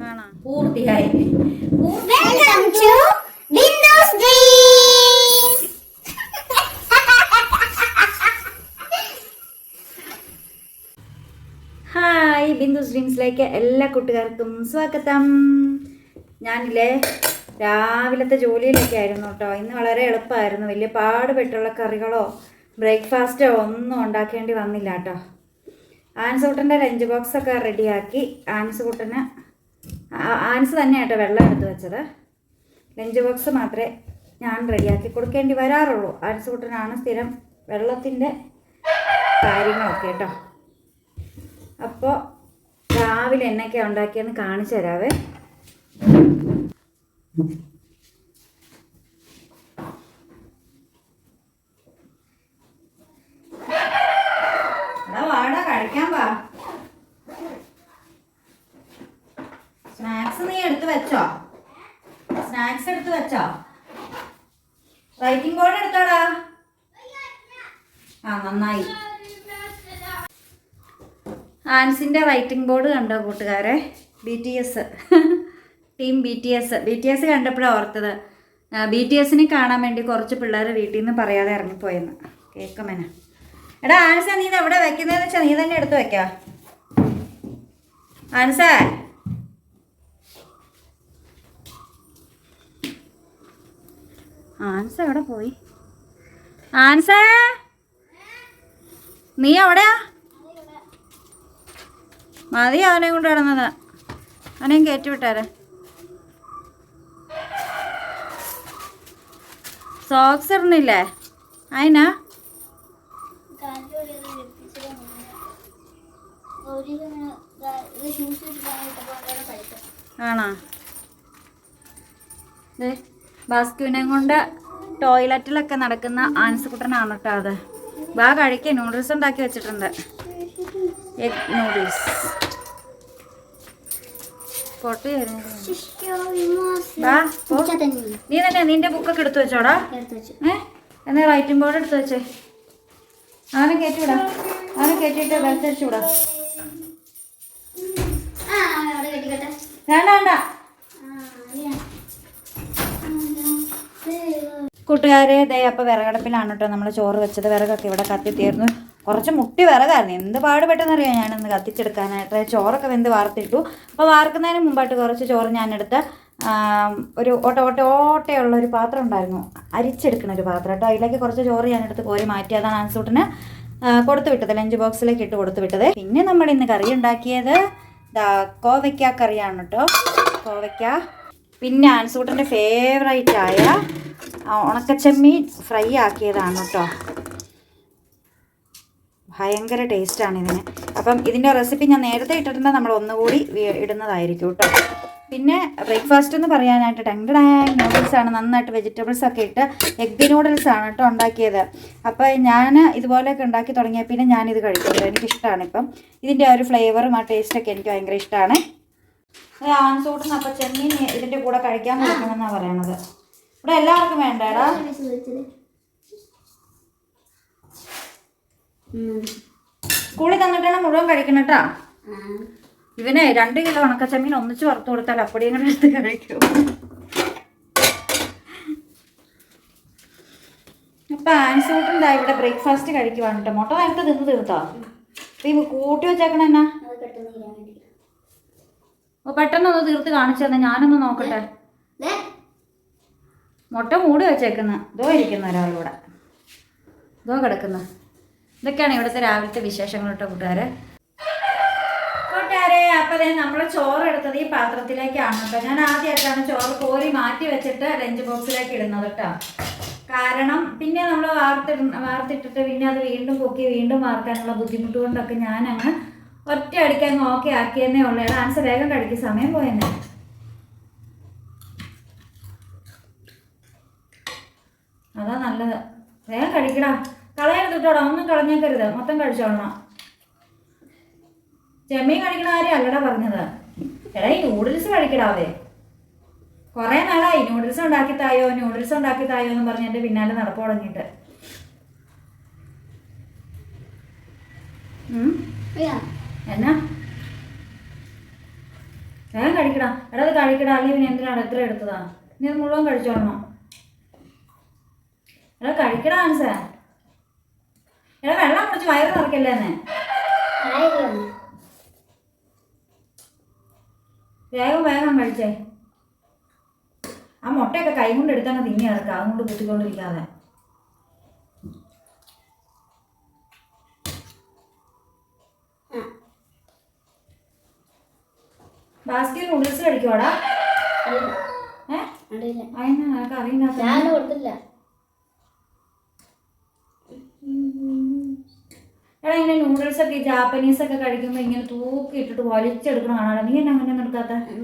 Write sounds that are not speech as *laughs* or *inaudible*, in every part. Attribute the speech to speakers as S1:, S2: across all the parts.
S1: കാണാം
S2: പൂർത്തിയായി.
S1: ഹായ് ബിന്ദു ഡ്രീംസിലേക്ക് എല്ലാ കൂട്ടുകാർക്കും സ്വാഗതം. ഞാനില്ലേ രാവിലത്തെ ജോലിയിലൊക്കെ ആയിരുന്നു കേട്ടോ. ഇന്ന് വളരെ എളുപ്പമായിരുന്നു. വലിയ പാടുപെട്ടുള്ള കറികളോ ബ്രേക്ക്ഫാസ്റ്റോ ഒന്നും ഉണ്ടാക്കേണ്ടി വന്നില്ല കേട്ടോ. ആൻസൂട്ടന്റെ ലഞ്ച് ബോക്സ് ഒക്കെ റെഡിയാക്കി ആൻസൂട്ടന് ആൻസ് തന്നെ കേട്ടോ വെള്ളം എടുത്ത് വെച്ചത്. ലഞ്ച് ബോക്സ് മാത്രമേ ഞാൻ റെഡിയാക്കി കൊടുക്കേണ്ടി വരാറുള്ളൂ. ആൻസൂട്ടനാണ് സ്ഥിരം വെള്ളത്തിന്റെ കാര്യങ്ങളൊക്കെ കേട്ടോ. അപ്പോൾ രാവിലെ എന്നൊക്കെയാണ് ഉണ്ടാക്കിയെന്ന് കാണിച്ചു തരാവേ എടാ വാടാ കഴിക്കാൻ സ്നാക്സ് നീ എടുത്ത് വെച്ചോ? സ്നാക്സ് എടുത്ത് വെച്ചോ? റൈറ്റിംഗ് ബോർഡ് എടുത്തോടാ. ആ നന്നായി. ആൻസിന്റെ റൈറ്റിംഗ് ബോർഡ് കണ്ടോ കൂട്ടുകാരെ? B T S team B T S B T S കണ്ടപ്പോഴാണ് ഓർത്തത്. ബി ടി എസിനെ കാണാൻ വേണ്ടി കുറച്ച് പിള്ളേർ വീട്ടിൽ നിന്ന് പറയാതെ ഇറങ്ങിപ്പോയെന്ന്. കേൾക്കുമെന്നെ എടാ ആൻസ നീ എവിടെ വെക്കുന്നതെന്ന് വെച്ചാൽ നീ തന്നെ എടുത്ത് വെക്കാ. ആൻസ. ആൻസ എവിടെ പോയി? ആൻസ. നീ എവിടെയാ? മതി അവനെ കൊണ്ട് കിടന്നത് അവനെയും കയറ്റി വിട്ടാരെ. സോക്സ് ഇടുന്നില്ലേ? അതിനാ ആണോ? ദേ ബാസ്ക്യൂനെ കൊണ്ട് ടോയ്ലറ്റിലൊക്കെ നടക്കുന്ന ആൻസുകുട്ടനാണ് കേട്ടോ അത്. വാ കഴിക്കുക നൂഡിൽസ് ഉണ്ടാക്കി വെച്ചിട്ടുണ്ട്. എഗ് നൂഡിൽസ് നീ തന്നെ നിന്റെ ബുക്കൊക്കെ എടുത്തു വെച്ചോടാ. ഏ? എന്നാ റൈറ്റിംഗ് ബോർഡ് എടുത്ത് വെച്ചേ? അവനെ കയറ്റി വിടാം. അവനെ കയറ്റിയിട്ട് ബെൽറ്റ് വിടാം. കൂട്ടുകാരെ ദേ അപ്പോൾ വിറകടപ്പിലാണ് കേട്ടോ നമ്മൾ ചോറ് വെച്ചത്. വിറകൊക്കെ ഇവിടെ കത്തിത്തീർന്നു. കുറച്ച് മുട്ടി വിറകായിരുന്നു. എന്ത് പാടുപെട്ടെന്നറിയാം ഞാനൊന്ന് കത്തിച്ചെടുക്കാനായിട്ട്. ചോറൊക്കെ വെന്ത് വാർത്തിട്ടു. അപ്പോൾ വാർക്കുന്നതിന് മുമ്പായിട്ട് കുറച്ച് ചോറ് ഞാനെടുത്ത് ഒരു ഓട്ട ഓട്ട ഓട്ടയുള്ള ഒരു പാത്രം ഉണ്ടായിരുന്നു. അരിച്ചെടുക്കുന്ന ഒരു പാത്രം കേട്ടോ അതിലേക്ക് കുറച്ച് ചോറ് ഞാനെടുത്ത് കോരി മാറ്റി. അതാണ് ആൻസൂട്ടിന് കൊടുത്തു വിട്ടത്. ലഞ്ച് ബോക്സിലേക്ക് ഇട്ട് കൊടുത്തു വിട്ടത്. പിന്നെ നമ്മൾ ഇന്ന് കറി ഉണ്ടാക്കിയത് കോവയ്ക്ക കറിയാണ് കേട്ടോ കോവയ്ക്ക. പിന്നെ ആൻസൂട്ടന്റെ ആയ ഉണക്കച്ചമ്മീൻ ഫ്രൈ ആക്കിയതാണ് കേട്ടോ ഭയങ്കര ടേസ്റ്റാണ് ഇതിന് അപ്പം ഇതിന്റെ റെസിപ്പി ഞാൻ നേരത്തെ ഇട്ടിട്ടുണ്ട് നമ്മൾ ഒന്നുകൂടി ഇടുന്നതായിരിക്കും കേട്ടോ. പിന്നെ ബ്രേക്ക്ഫാസ്റ്റ് എന്ന് പറയാനായിട്ട് ടാങ് നൂഡിൽസ് ആണ് നന്നായിട്ട് വെജിറ്റബിൾസ് ഒക്കെ ഇട്ട് എഗ് നൂഡിൽസ് ആണ് കേട്ടോ ഉണ്ടാക്കിയത്. അപ്പോൾ ഞാൻ ഇതുപോലെയൊക്കെ ഉണ്ടാക്കി തുടങ്ങിയ പിന്നെ ഞാനിത് കഴിക്കുന്നത്. എനിക്കിഷ്ടമാണ് ഇപ്പം. ഇതിന്റെ ആ ഒരു ഫ്ലേവറും ആ ടേസ്റ്റൊക്കെ എനിക്ക് ഭയങ്കര ഇഷ്ടമാണ് ആൻസൂട്ടിന് അപ്പം ചെമ്മീൻ ഇതിന്റെ കൂടെ കഴിക്കാൻ കൊടുക്കണമെന്നാണ് പറയണത്. ഇവിടെ എല്ലാവർക്കും വേണ്ടടാ. സ്കൂളിൽ തന്നിട്ടാണ് മുഴുവൻ കഴിക്കണം കേട്ടാ ഇവനെ രണ്ട് കിലോ ഉണക്കച്ചമ്മീൻ ഒന്നിച്ച് വറുത്ത് കൊടുത്താൽ അപ്പടിയും കൂടെ എടുത്ത് കഴിക്കും. അപ്പൊ ആൻസൂട്ടുണ്ടാ ഇവിടെ ബ്രേക്ക്ഫാസ്റ്റ് കഴിക്കുവാണ് കേട്ടോ. മുട്ട നേരത്തെ തിന്ന് തീർത്തോ? ഇവ കൂട്ടി വെച്ചേക്കണ എന്നാ? ഓ പെട്ടെന്നൊന്ന് തീർത്ത് കാണിച്ചു തന്നെ. ഞാനൊന്ന് നോക്കട്ടെ. മുട്ട മൂടി വെച്ചേക്കുന്ന. ഇതോ ഇരിക്കുന്ന ഒരാളിവിടെ. ഇതോ കിടക്കുന്ന. ഇതൊക്കെയാണ് ഇവിടുത്തെ രാവിലത്തെ വിശേഷങ്ങൾ കേട്ടോ കൂട്ടുകാരെ കൂട്ടുകാരെ. അപ്പൊ നമ്മൾ ചോറ് എടുത്തത് ഈ പാത്രത്തിലേക്കാണ്. കേട്ടോ ഞാൻ ആദ്യമായിട്ടാണ് ചോറ് കോരി മാറ്റി വെച്ചിട്ട് ലഞ്ച് ബോക്സിലേക്ക് ഇടുന്നത് കേട്ടോ കാരണം പിന്നെ നമ്മൾ വാർത്തിട വാർത്തിട്ടിട്ട് പിന്നെ അത് വീണ്ടും പൊക്കി വീണ്ടും വാർക്കാനുള്ള ബുദ്ധിമുട്ട് കൊണ്ടൊക്കെ ഞാൻ അങ്ങ് ഒറ്റ അടിക്കാൻ ഓക്കെ ആക്കിയെന്നേ ഉള്ളൂ. ആൻസർ വേഗം കഴിക്കും സമയം പോയെന്നെ. അതാ നല്ലത്. വേഗം കഴിക്കടാ കളയരുത് കേട്ടോടാ ഒന്നും കളഞ്ഞേക്കരുത്. മൊത്തം കഴിച്ചോളണം ചെമ്മീൻ കഴിക്കണ കാര്യം അല്ലടാ പറഞ്ഞത്. എടാ ഈ നൂഡിൽസ് കഴിക്കടാവേ. കുറേ നാളായി നൂഡിൽസ് ഉണ്ടാക്കി തായോ നൂഡിൽസ് ഉണ്ടാക്കി തായോ എന്ന് പറഞ്ഞ് എന്റെ പിന്നാലെ നടപ്പ് തുടങ്ങിയിട്ട്. ഉം? എന്നാ? വേഗം കഴിക്കടാ. എടാ അത് കഴിക്കടാ. അല്ലെങ്കിൽ പിന്നെ എന്തിനാണ് എത്ര എടുത്തതാ? നീ അത് മുഴുവൻ കഴിച്ചോളണം. എടാ കഴിക്കടാ ആൻസേ എടാ വെള്ളം കുടിച്ച് വയറ് നിറയ്ക്കല്ലേ എന്നെ
S3: ആയിരുന്നു
S1: വേഗം വേഗം കഴിച്ചേ. ആ മുട്ടയൊക്കെ കൈ കൊണ്ട് എടുത്തങ്ങ് തിങ്ങി ഇറക്കുക അതുകൊണ്ട് കുത്തിക്കൊണ്ടിരിക്കാതെ. ബാസ്കറ്റ് നൂഡിൽസ്
S3: അറിയില്ല അറിയില്ല
S1: അതിനാ നിനക്ക് അറിയില്ലാത്ത
S3: ഞാൻ കൊടുത്തില്ല.
S1: എടാ ഇങ്ങനെ നൂഡിൽസ് ഒക്കെ ജാപ്പനീസ് ഒക്കെ കഴിക്കുമ്പോൾ ഇങ്ങനെ തൂക്കി ഇട്ടിട്ട് വലിച്ചെടുക്കണ കാണാതെ നീ എന്നെ അങ്ങനെ നിർത്താത്ത
S3: എനിക്ക്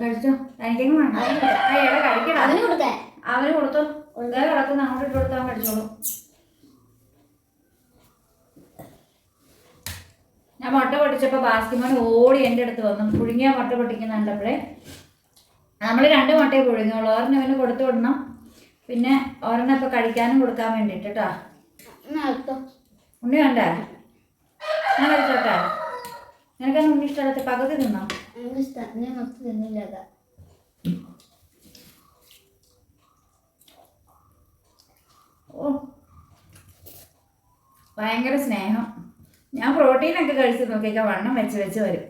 S1: കഴിച്ചോ. കഴിക്കടാ.
S3: അവന്
S1: കൊടുത്തോ. വേറെ കിടക്കുന്ന അങ്ങോട്ട് ഇട്ട് കൊടുത്താൽ കഴിച്ചോളൂ. ഞാൻ മുട്ട പൊട്ടിച്ചപ്പോൾ ബാസ്കിമോൻ ഓടി എന്റെ അടുത്ത് വന്നു. പുഴുങ്ങിയ മുട്ട പൊട്ടിക്കുന്ന കണ്ടപ്പോഴേ നമ്മൾ രണ്ട് മുട്ടയെ പുഴുങ്ങിയുള്ളൂ ഒരെണ്ണം അവന് കൊടുത്തു വിടണം. പിന്നെ ഒരെണ്ണം ഇപ്പോൾ കഴിക്കാനും കൊടുക്കാൻ വേണ്ടിയിട്ട് കേട്ടോ ഉണ്ണി വേണ്ടേ? ഞാൻ കഴിച്ചോട്ടെ നിനക്കാണ് ഉണ്ണി ഇഷ്ടമല്ലാത്ത പകുതി തിന്നോ?
S3: ഞാൻ മൊത്തം തിന്നില്ല അതാ.
S1: ഓ. ഭയങ്കര സ്നേഹം. ഞാൻ പ്രോട്ടീനൊക്കെ കഴിച്ച് നോക്കിയൊക്കെ വണ്ണം വെച്ച് വെച്ച് വരും.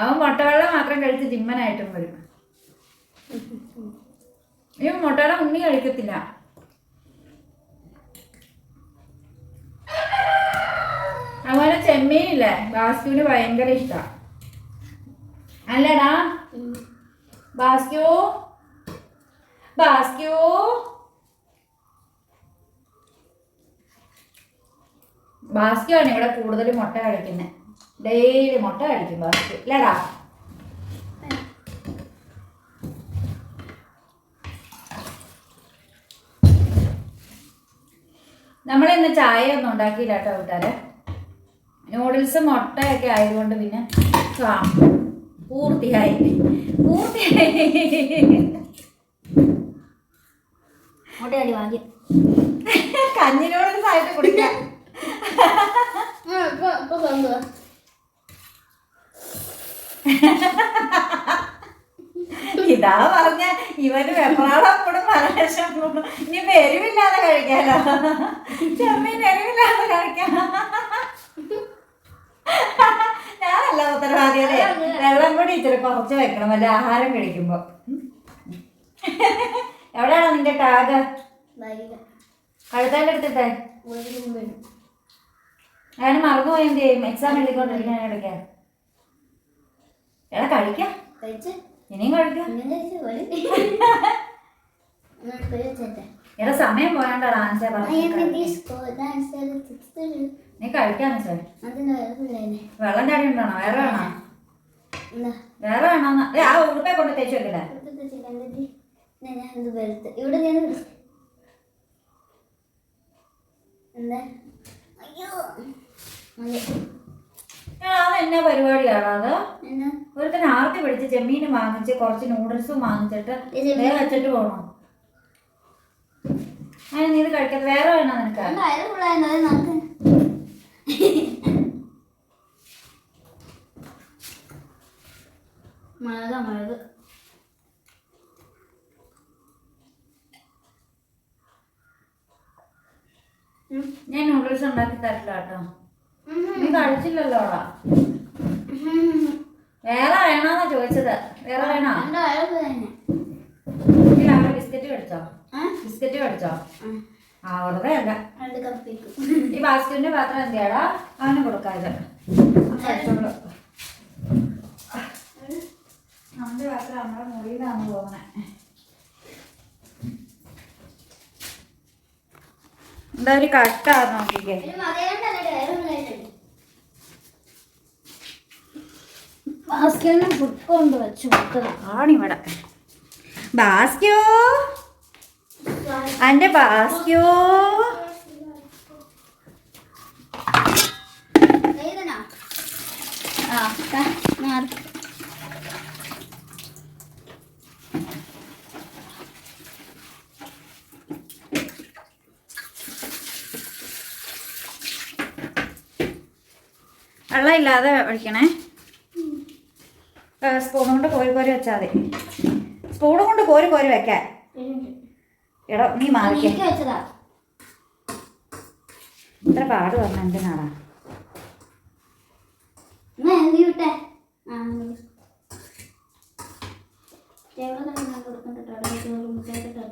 S1: അവൻ മുട്ടവെള്ളം മാത്രം കഴിച്ച് ജിമ്മനായിട്ടും വരും. ഈ മുട്ടവെള്ളം ഉണ്ണി കഴിക്കത്തില്ല. അതുപോലെ ചെമ്മീനില്ലേ? ബാസ്ക്യൂന് ഭയങ്കര ഇഷ്ടമാണ് അല്ലടാ. ബാസ്ക്യൂ. ബാസ്ക്യൂ. ആണ് ഇവിടെ കൂടുതൽ മുട്ട കഴിക്കുന്നത് ഡെയിലി മുട്ട കഴിക്കും ബാസ്ക്യൂ. ഇല്ലടാ. നമ്മളിന്ന് ചായ ഒന്നും ഉണ്ടാക്കിയില്ല കേട്ടോ കൂട്ടുകാരെ. നൂഡിൽസ് മുട്ടയൊക്കെ ആയതുകൊണ്ട് പിന്നെ പൂർത്തിയായി. പൂർത്തിയായി.
S3: വാങ്ങി. ഭാഗ്യം
S1: കഞ്ഞി നൂഡിൽസ് ആയിട്ട് കുടിക്കാം. ഇതാ പറഞ്ഞ ഇവന് വെപ്രാളം കൂടും പരവേശം കൂടും ഇനി എരിവില്ലാതെ കഴിക്കാലോ. ചെമ്മീൻ എരിവില്ലാതെ കഴിക്കാം. ഞാനല്ല ഉത്തരവാദിയതേ. വെള്ളം കൂടി ഇച്ചിരി കുറച്ച് വെക്കണം. അല്ലെ ആഹാരം കഴിക്കുമ്പോ. എവിടെയാണ് നിന്റെ ടാഗ്? കഴുത്തേന്റെ എടുത്തിട്ടെ അയാൾ മറന്നുപോയി എന്ത് ചെയ്യും? എക്സാം എഴുതിക്കൊണ്ടിരിക്കാൻ ഇടയ്ക്ക് എടാ കഴിക്കാം. ഇനിയും കഴിക്കാം. എടാ സമയം പോയാണ്ടാ ആൻസേ നീ കഴിക്കാന്ന്
S3: പിള്ളേനെ.
S1: വെള്ളം ചാടി ഉണ്ടാണോ? വേറെ വേണോ? വേറെ. വേണോ ആ ഉടുപ്പെ കൊണ്ട് തേച്ച് വെക്കട്ടെ.
S3: ഇവിടെ അത്
S1: എന്നാ പരിപാടിയാണോ അത്? ഒരുത്തൻ ആർത്തി പിടിച്ച് ചെമ്മീൻ വാങ്ങിച്ച് കുറച്ച് നൂഡിൽസും വാങ്ങിച്ചിട്ട് വേറെ വെച്ചിട്ട് പോണോ? അതിന് നീ ഇത് കഴിക്കാത്ത വേറെ വേണോ നിനക്ക്
S3: എന്താ അയൽ പിള്ളേരുണ്ട് അത് നമുക്ക് മുളക മുളക്
S1: ഞാൻ നൂഡിൽസ് ഉണ്ടാക്കി തരില്ല കേട്ടോ. നീ
S3: കഴിച്ചില്ലല്ലോ.
S1: വേറെ വേണോന്നാ ചോദിച്ചത്. വേറെ വേണോ? അവിടെ ബിസ്ക്കറ്റ് കഴിച്ചോ ബിസ്ക്കറ്റ് കഴിച്ചോ
S3: ആ.
S1: വെറുതെ അല്ല. ഈ ബാസ്കറ്റിന്റെ പാത്രം എന്തിയാടാ? അവന് കൊടുക്കാതെ. കഴിച്ചോളൂ. നമ്മുടെ പാത്രം നമ്മുടെ മുറിയിലാണ് പോകണേ എന്താ ഒരു കട്ടാ നോക്കിക്കേ. ബാസ്കറ്റിന് ഫുഡ് കൊണ്ട് വെച്ച് ഇവിടെ. ബാസ്ക്യോ അന്റെ ബാസ്ക്യോ ആ വെള്ളം ഇല്ലാതെ ഒഴിക്കണേ സ്പൂൺ കൊണ്ട് കോരി കോരി വെച്ചാൽ മതി. സ്പൂൺ കൊണ്ട് കോരി കോരി വെക്കാൻ. എടോ നീ മാറിക്കേ. ഇത്ര പാട് പറഞ്ഞ എന്തിനാടാ
S3: എന്നാ നീ വിട്ടെ ആ ടേബിൾ തന്നെ ഞാൻ കൊടുക്കണ്ടോ അവിടെ ചോറ് മുട്ടയിട്ടിട്ടോ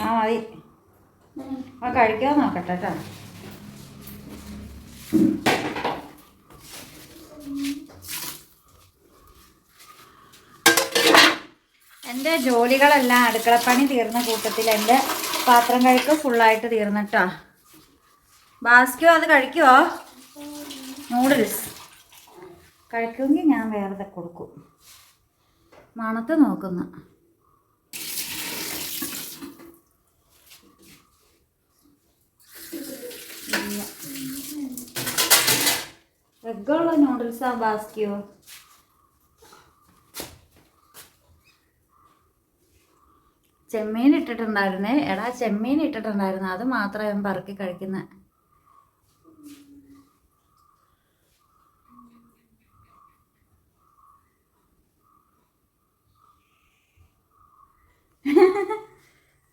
S1: ആ മതി ആ കഴിക്കാൻ നോക്കട്ടെ കേട്ടോ എന്റെ ജോലികളെല്ലാം അടുക്കളപ്പണി തീർന്ന കൂട്ടത്തിൽ എന്റെ പാത്രം കഴുക്ക് ഫുള്ളായിട്ട് തീർന്നിട്ടാ ബാസ്കോ അത് കഴിക്കുമോ നൂഡിൽസ് കഴിക്കുമെങ്കിൽ ഞാൻ വേറെ കൊടുക്കും. മണത്ത് നോക്കുന്നു. എഗ്ഗുള്ള ആ ബാസ്കിയോ? ചെമ്മീൻ ഇട്ടിട്ടുണ്ടായിരുന്നേ എടാ ചെമ്മീൻ ഇട്ടിട്ടുണ്ടായിരുന്നു അത് മാത്രമേ ഞാൻ പറക്കി കഴിക്കുന്നത്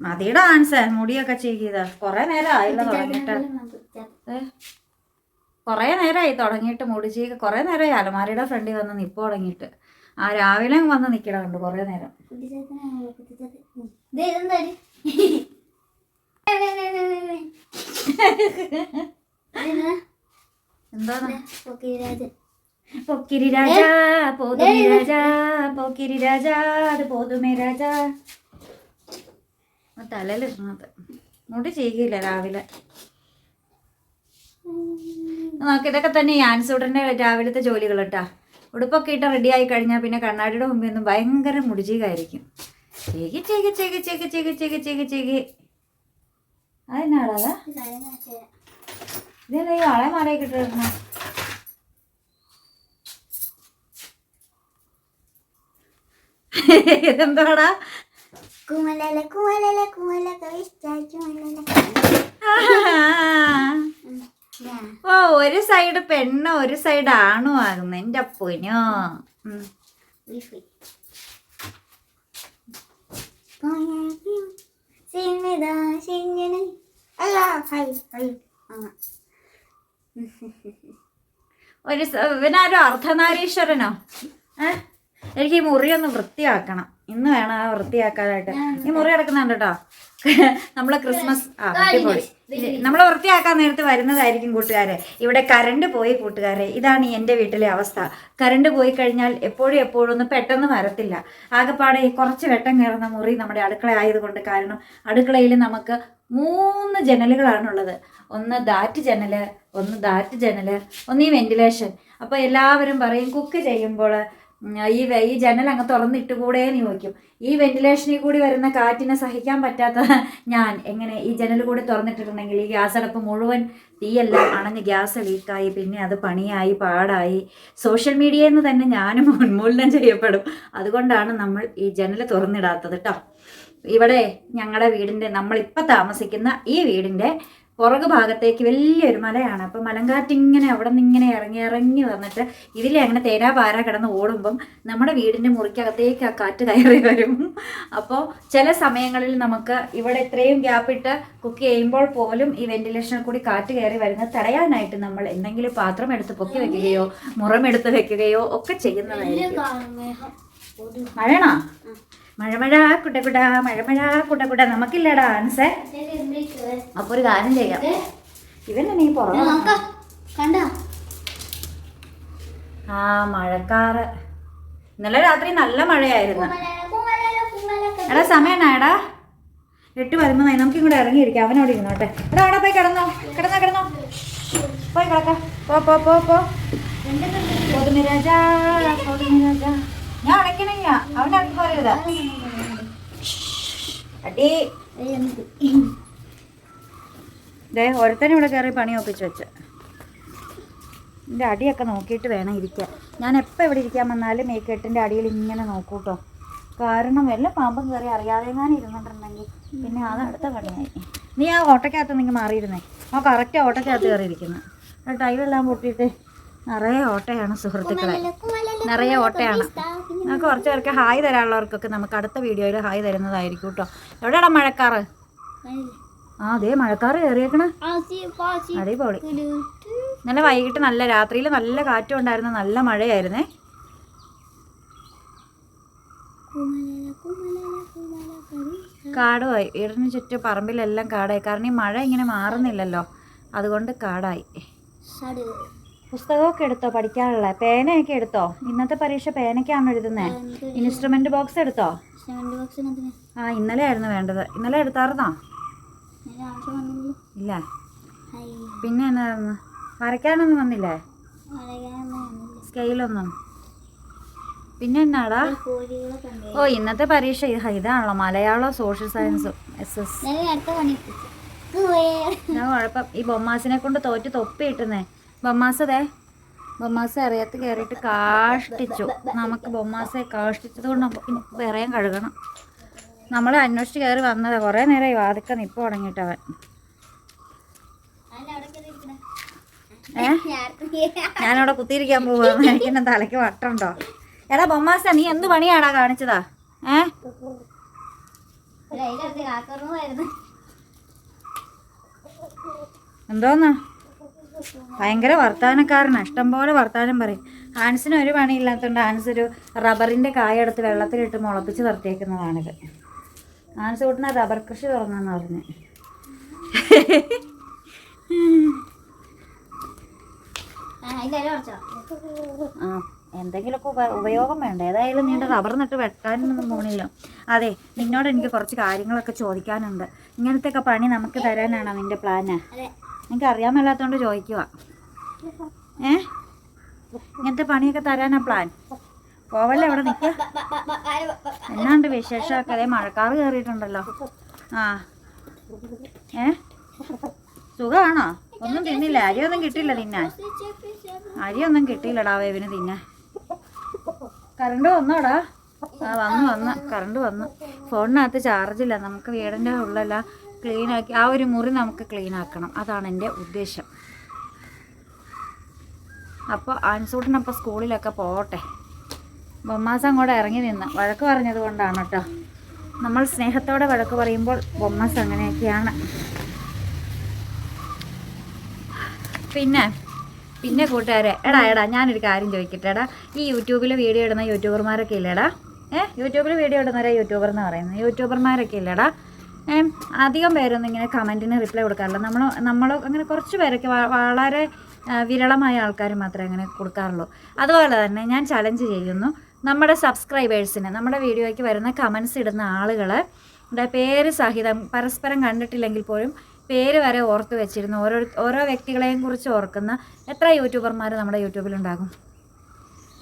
S1: മതിയുടെ ആൻസർ മുടിയൊക്കെ ചെയ്ത കൊറേ നേരം ആയില്ല പറഞ്ഞിട്ട് ഏ? കുറേ നേരമായി തുടങ്ങിയിട്ട് മുടി ചീക കുറേ നേരമായി അലമാരിയുടെ ഫ്രണ്ടിൽ വന്ന് നിപ്പ് തുടങ്ങിയിട്ട്. ആ രാവിലെ വന്ന് നിൽക്കണമുണ്ട് കുറേ നേരം. എന്താണ് പൊക്കിരി രാജ പോതുമേ രാജ പൊക്കിരി രാജ അത് പോതുമേ രാജ. തലയിലിരുന്നത്. മുടി ചെയ്യില്ല രാവിലെ. നമുക്ക് ഇതൊക്കെ തന്നെ ആൻസൂട്ടന്റെ രാവിലത്തെ ജോലികൾ കേട്ടാ ഉടുപ്പൊക്കെ ഇട്ട് റെഡി ആയി കഴിഞ്ഞാൽ പിന്നെ കണ്ണാടിയുടെ മുമ്പിൽ നിന്ന് ഭയങ്കര മുടിചീകായിരിക്കും. ചേകി ചേകി ചേകി ചേകി ചേകി ചേകി ചേകി ചേകി. അതെന്നാടാ ഇതെന്താ ഈ ആളെ മാലയൊക്കെ ഇട്ടിരുന്ന *laughs* ഇതെന്താടാ?
S3: കുമലല കുമലല കുമല കുമലല
S1: ഒരു സൈഡ് പെണ്ണ ഒരു സൈഡ് ആണു ആകുന്നു എന്റെ അപ്പുനോ. ഒരു ഇവനാരോ? അർദ്ധനാരീശ്വരനോ? ഏ? എനിക്ക് ഈ മുറി ഒന്ന് വൃത്തിയാക്കണം. ഇന്ന് വേണം ആ വൃത്തിയാക്കാനായിട്ട്. ഈ മുറി കിടക്കുന്നുണ്ട് കേട്ടോ. നമ്മൾ ക്രിസ്മസ് ആ അടിപൊളി നമ്മൾ വൃത്തിയാക്കാൻ നേരത്ത് വരുന്നതായിരിക്കും കൂട്ടുകാരെ. ഇവിടെ കറണ്ട് പോയി കൂട്ടുകാരെ. ഇതാണ് എന്റെ വീട്ടിലെ അവസ്ഥ. കറണ്ട് പോയി കഴിഞ്ഞാൽ എപ്പോഴും എപ്പോഴും ഒന്നും പെട്ടെന്ന് വരത്തില്ല. ആകെപ്പാടെ കുറച്ച് വെട്ടം കയറുന്ന മുറി നമ്മുടെ അടുക്കള ആയതുകൊണ്ട് കാരണം അടുക്കളയിൽ നമുക്ക് മൂന്ന് ജനലുകളാണുള്ളത് ഒന്ന് ദാറ്റ് ജനൽ ഒന്ന് ദാറ്റ് ജനൽ ഒന്ന് ഈ വെന്റിലേഷൻ. അപ്പോൾ എല്ലാവരും പറയും കുക്ക് ചെയ്യുമ്പോൾ ഈ ഈ ജനൽ അങ്ങ് തുറന്നിട്ടുകൂടെ എന്ന് ചോദിക്കും. ഈ വെന്റിലേഷനിൽ കൂടി വരുന്ന കാറ്റിനെ സഹിക്കാൻ പറ്റാത്ത ഞാൻ എങ്ങനെ ഈ ജനൽ കൂടി തുറന്നിട്ടിട്ടുണ്ടെങ്കിൽ ഈ ഗ്യാസ് അടപ്പ് മുഴുവൻ തീയെല്ലാം അണഞ്ഞ് ഗ്യാസ് ലീക്കായി പിന്നെ അത് പണിയായി പാടായി. സോഷ്യൽ മീഡിയയിൽ നിന്ന് തന്നെ ഞാനും ഉന്മൂലനം ചെയ്യപ്പെടും. അതുകൊണ്ടാണ് നമ്മൾ ഈ ജനൽ തുറന്നിടാത്തത് കേട്ടോ ഇവിടെ ഞങ്ങളുടെ വീടിന്റെ നമ്മളിപ്പോൾ താമസിക്കുന്ന ഈ വീടിന്റെ പുറകു ഭാഗത്തേക്ക് വലിയൊരു മലയാണ്. അപ്പം മലങ്കാറ്റ് ഇങ്ങനെ അവിടെ നിന്ന് ഇങ്ങനെ ഇറങ്ങി ഇറങ്ങി വന്നിട്ട് ഇതിലെ അങ്ങനെ തേരാ പാര കിടന്ന് ഓടുമ്പം നമ്മുടെ വീടിന്റെ മുറിക്കകത്തേക്ക് ആ കാറ്റ് കയറി വരും. അപ്പോൾ ചില സമയങ്ങളിൽ നമുക്ക് ഇവിടെ ഇത്രയും ഗ്യാപ്പിട്ട് കുക്ക് ചെയ്യുമ്പോൾ പോലും ഈ വെന്റിലേഷനിൽ കൂടി കാറ്റ് കയറി വരുന്നത് തടയാനായിട്ട് നമ്മൾ എന്തെങ്കിലും പാത്രം എടുത്ത് പൊക്കി വെക്കുകയോ മുറമെടുത്ത് വെക്കുകയോ ഒക്കെ ചെയ്യുന്നതായിരിക്കും. മഴയാണോ? മഴ കുടകുട മഴമഴ കുടകുട നമുക്കില്ലടാ ആൻസർ അപ്പൊ ഒരു കാര്യം ചെയ്യാം. ഇവനാണ് നീ പുറമെ
S3: കണ്ട?
S1: ആ മഴക്കാറ്. ഇന്നലെ രാത്രി നല്ല മഴയായിരുന്നു. എടാ സമയണ എടാ. എട്ട് പതിമൂന്നായി നമുക്ക് ഇങ്ങോട്ട് ഇറങ്ങിയിരിക്കാം. അവനോട് ഇരുന്നോട്ടെ എടാ അവിടെ പോയി കിടന്നോ. കിടന്നോ കിടന്നോ. പോയി കിടക്കാം. പോ പോ പോ പോ. പൊതുമിരാജ പൊതുമിരാജ ഞാൻ അടയ്ക്കണില്ല. അവനെ ഇറക്കി പറയരുത്. അടി. ഇവിടെ കയറി പണി ഒപ്പിച്ച് വെച്ച്. എന്റെ അടിയൊക്കെ നോക്കിയിട്ട് വേണം ഇരിക്കാൻ. ഞാൻ എപ്പോൾ ഇവിടെ ഇരിക്കാൻ വന്നാലും ഈ കെട്ടിന്റെ അടിയിൽ ഇങ്ങനെ നോക്കൂട്ടോ കാരണം വല്ല പാമ്പും കയറി അറിയാതെ ഞാൻ ഇരുന്നിട്ടുണ്ടെങ്കിൽ പിന്നെ അത് അടുത്ത പണിയായി. നീ ആ ഓട്ടയ്ക്കകത്ത് നിങ്ങൾ മാറിയിരുന്നേ. ആ കറക്റ്റ് ഓട്ടയ്ക്കകത്ത് കയറിയിരിക്കുന്നത് ടൈലെല്ലാം പൊട്ടിയിട്ട് നിറയെ ഓട്ടയാണ് സുഹൃത്തുക്കളെ. നിറയെ ഓട്ടയാണ് നമുക്ക് കുറച്ച് പേർക്ക് ഹായ് തരാനുള്ളവർക്കൊക്കെ നമുക്ക് അടുത്ത വീഡിയോയിൽ ഹായ് തരുന്നതായിരിക്കും കേട്ടോ എവിടെയാണ് മഴക്കാറ് ആ അതേ മഴക്കാറ് കയറിയേക്കണ അടിപൊളി ഇന്നലെ വൈകിട്ട് നല്ല രാത്രിയിൽ നല്ല കാറ്റും ഉണ്ടായിരുന്നു നല്ല മഴയായിരുന്നേ കാടുമായി വീടിന് ചുറ്റും പറമ്പിലെല്ലാം കാടായി കാരണം ഈ മഴ ഇങ്ങനെ മാറുന്നില്ലല്ലോ അതുകൊണ്ട് കാടായി പുസ്തകമൊക്കെ എടുത്തോ? പഠിക്കാനുള്ള പേനയൊക്കെ എടുത്തോ? ഇന്നത്തെ പരീക്ഷ പേനയ്ക്കാണോ എഴുതുന്നത് ഇൻസ്ട്രുമെന്റ് ബോക്സ് എടുത്തോ? ആ ഇന്നലെ ആയിരുന്നു വേണ്ടത്. ഇന്നലെ എടുത്തായിരുന്നോ? ഇല്ല. പിന്നെ എന്നായിരുന്നു വരയ്ക്കാനൊന്നും വന്നില്ലേ? സ്കെയിലൊന്നും. പിന്നെ എന്നാടാ? ഓ ഇന്നത്തെ പരീക്ഷ ഇതാണല്ലോ. മലയാളം സോഷ്യൽ സയൻസും എസ് എസ് കുഴപ്പം. ഈ ബൊമ്മാസിനെ കൊണ്ട് തോറ്റ് തൊപ്പി ഇട്ടുന്നേ ബൊമ്മാസ് അറിയാത്ത ബൊമ്മാസ് അറിയത്ത് കയറിയിട്ട് കാഷ്ടിച്ചു. നമുക്ക് ബൊമ്മാസെ കാഷ്ടിച്ചത് കൊണ്ട് നമുക്ക് വേറെയും കഴുകണം. നമ്മൾ അന്വേഷിച്ച് കയറി വന്നതാ. കുറേ നേരമായി വാതിക്ക നിപ്പ് തുടങ്ങിയിട്ടവൻ ഏ? ഞാനവിടെ കുത്തിയിരിക്കാൻ പോവാണ് എനിക്കെന്നെ തലയ്ക്ക് വട്ടുണ്ടോ? എടാ ബൊമ്മാസ നീ എന്ത് പണിയാടാ കാണിച്ചതാ? ഏ? എന്തോന്നാ? ഭയങ്കര വർത്തമാനക്കാരനാണ് ഇഷ്ടംപോലെ വർത്താനം പറയും. ഹാൻസിന് ഒരു പണിയില്ലാത്തതുകൊണ്ട് ഹാൻസ് ഒരു റബ്ബറിന്റെ കായ എടുത്ത് വെള്ളത്തിലിട്ട് മുളപ്പിച്ച് നിർത്തിയേക്കുന്നതാണിത്. ഹാൻസ് കൂട്ടുന്ന റബ്ബർ കൃഷി തുടങ്ങാന്ന് പറഞ്ഞു. ആ എന്തെങ്കിലുമൊക്കെ ഉപ ഉപയോഗം വേണ്ട? ഏതായാലും നിന്റെ റബ്ബർ നട്ട് വെട്ടാനൊന്നും പോണില്ല. അതെ നിന്നോട് എനിക്ക് കുറച്ച് കാര്യങ്ങളൊക്കെ ചോദിക്കാനുണ്ട്. ഇങ്ങനത്തെ ഒക്കെ പണി നമുക്ക് തരാനാണോ നിന്റെ പ്ലാന് എനിക്ക് അറിയാൻ ചോദിക്കുക ഏ? ഇങ്ങനത്തെ പണിയൊക്കെ തരാനാ പ്ലാൻ പോവല്ലേ അവിടെ നിൽക്കുക എന്നാണ്ട് വിശേഷമൊക്കെ? അതേ മഴക്കാറ് കയറിയിട്ടുണ്ടല്ലോ ആ. ഏ? സുഖമാണോ ഒന്നും തിന്നില്ല. അരിയൊന്നും കിട്ടില്ല തിന്നാൻ. അരിയൊന്നും കിട്ടിയില്ലടാ വേവിന് തിന്നാൻ. കറണ്ട് വന്നോടാ. ആ വന്നു വന്ന്. കറണ്ട് വന്നു. ഫോണിനകത്ത് ചാർജില്ല നമുക്ക് വീടിന്റെ ഉള്ളെല്ലാം ക്ലീൻ ആക്കി ആ ഒരു മുറി നമുക്ക് ക്ലീൻ ആക്കണം. അതാണ് എന്റെ ഉദ്ദേശം. അപ്പോൾ ആൻസൂട്ടിനപ്പോൾ സ്കൂളിലൊക്കെ പോകട്ടെ ബൊമ്മാസം അങ്ങോട്ട് ഇറങ്ങി നിന്ന്. വഴക്ക് പറഞ്ഞത് കൊണ്ടാണ് കേട്ടോ നമ്മൾ സ്നേഹത്തോടെ വഴക്ക് പറയുമ്പോൾ ബൊമ്മാസ് അങ്ങനെയൊക്കെയാണ്. പിന്നെ പിന്നെ കൂട്ടുകാരെ എടാ എടാ ഞാനൊരു കാര്യം ചോദിക്കട്ടെ എടാ. ഈ യൂട്യൂബിൽ വീഡിയോ ഇടുന്ന യൂട്യൂബർമാരൊക്കെ ഇല്ലേടാ ഏഹ് യൂട്യൂബിൽ വീഡിയോ ഇടുന്നവരെ യൂട്യൂബർ എന്ന് പറയുന്നത്. യൂട്യൂബർമാരൊക്കെ ഇല്ലേടാ അധികം പേരൊന്നും ഇങ്ങനെ കമന്റിന് റിപ്ലൈ കൊടുക്കാറില്ല. നമ്മൾ നമ്മൾ അങ്ങനെ കുറച്ച് പേരൊക്കെ വളരെ വിരളമായ ആൾക്കാർ മാത്രമേ അങ്ങനെ കൊടുക്കാറുള്ളൂ. അതുപോലെ തന്നെ ഞാൻ ചലഞ്ച് ചെയ്യുന്നു നമ്മുടെ സബ്സ്ക്രൈബേഴ്സിന് നമ്മുടെ വീഡിയോയ്ക്ക് വരുന്ന കമൻസ് ഇടുന്ന ആളുകൾ പേര് സഹിതം പരസ്പരം കണ്ടിട്ടില്ലെങ്കിൽ പോലും പേര് വരെ ഓർത്ത് വെച്ചിരുന്ന ഓരോ ഓരോ വ്യക്തികളെയും കുറിച്ച് ഓർക്കുന്ന എത്ര യൂട്യൂബർമാർ നമ്മുടെ യൂട്യൂബിലുണ്ടാകും